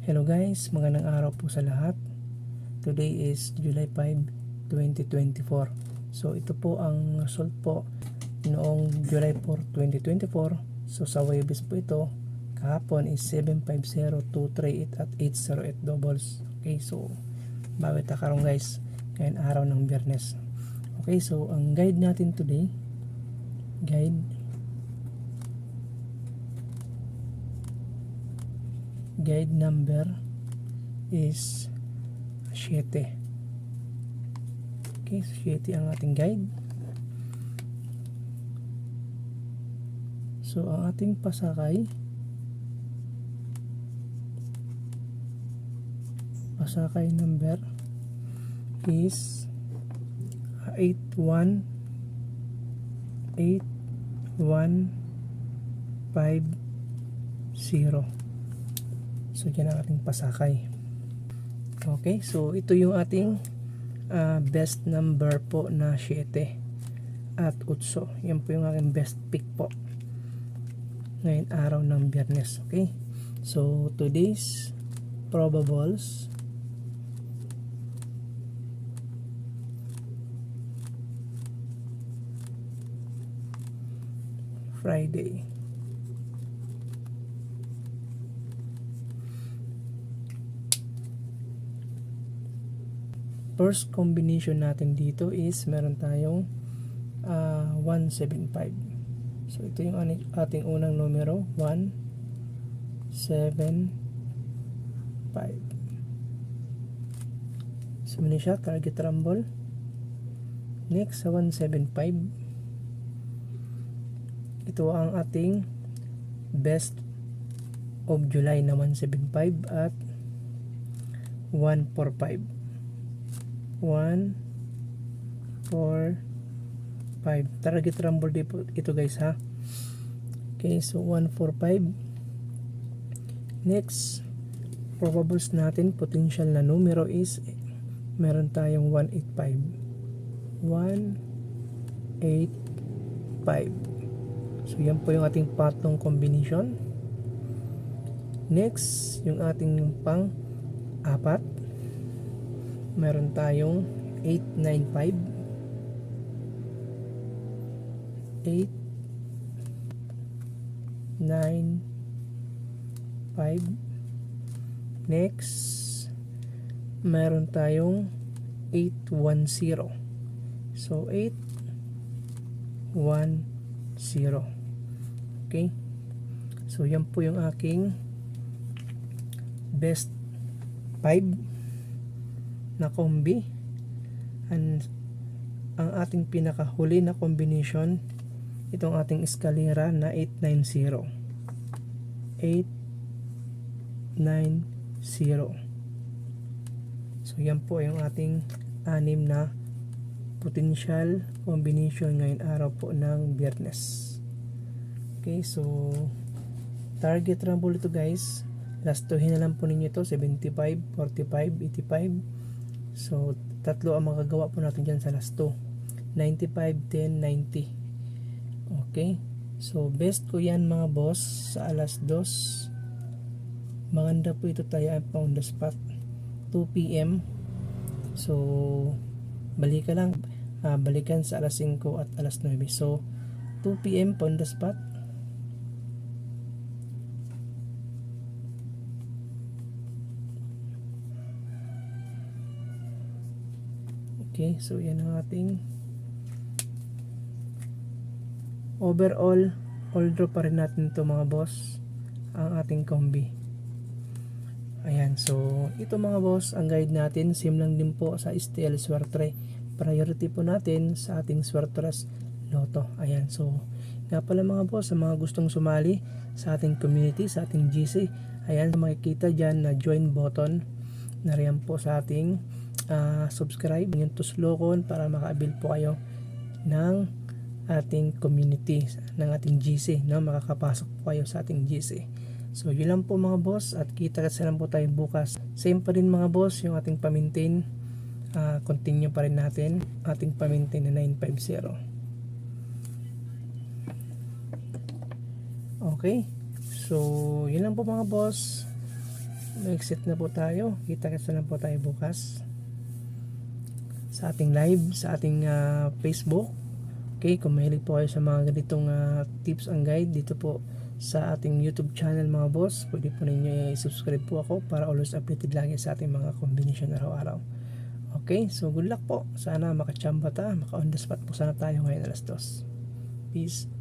Hello guys, magandang araw po sa lahat. Today is July 5, 2024. So ito po ang result po noong July 4, 2024. So sa Webis po ito, kahapon is 750-238 at 808 doubles. Okay, so bawit takarong guys, ngayon araw ng biyernes. Okay, so ang guide natin today, guide guide number is 7 okay so 7 ang ating guide. So ang ating pasakay pasakay number is 81 8150 So, yan ang ating pasakay. Okay, so ito yung ating uh, best number po na 7 at 8. Yan po yung aking best pick po. Ngayon araw ng biyernes. Okay, so today's probables Friday. First combination natin dito is meron tayong uh, 175 so ito yung ating unang numero 175 so muna siya target rumble. Next sa 175 ito ang ating best of July na 175 at 145 1 4 5 target rumble dito ito guys ha? Okay so 1 4 5 next probables natin potential na numero is meron tayong 185 185 so yan po yung ating patong combination. Next yung ating pang apat meron tayong 895 8 9 5 next meron tayong 810 so 8 1 0 okay? So yan po yung aking best 5 na kombi. And ang ating pinakahuli na combination itong ating eskalera na 890 890 so yan po yung ating anim na potential combination ngayon araw po ng biyernes. Okay so target rumble ito guys. Lastuhin na lang po ninyo ito 75, 45, 85 So, tatlo ang magagawa po natin dyan sa last 2. 95, 10, 90. Okay? So, best ko yan mga boss sa alas 2. Maganda po ito tayo on the spot. 2 p.m. So, balikan lang. Uh, balikan sa alas 5 at alas 9. So, 2 p.m. on the spot. Okay, so yan ang ating overall all draw pa rin natin to mga boss ang ating combi. Ayan so ito mga boss ang guide natin sim lang din po sa STL Swertre priority po natin sa ating Swertres Lotto. Ayan so nga pala mga boss sa mga gustong sumali sa ating community sa ating GC ayan makikita dyan na join button na po sa ating uh, subscribe yung tuslokon para makaabil po kayo ng ating community ng ating GC no? Makakapasok po kayo sa ating GC so yun lang po mga boss at kita kasi lang po tayo bukas. Same pa rin mga boss yung ating pamintain uh, continue pa rin natin ating pamintain na 950 okay so yun lang po mga boss. Mag-exit na po tayo. Kita-kita na po tayo bukas sa ating live, sa ating ah, Facebook. Okay, kung mahilig po kayo sa mga ganitong ah, tips and guide dito po sa ating YouTube channel mga boss, pwede po ninyo i-subscribe po ako para always updated lagi sa ating mga combination araw-araw. Okay, so good luck po. Sana makachamba ta, maka on the spot po sana tayo ngayon alas dos. Peace.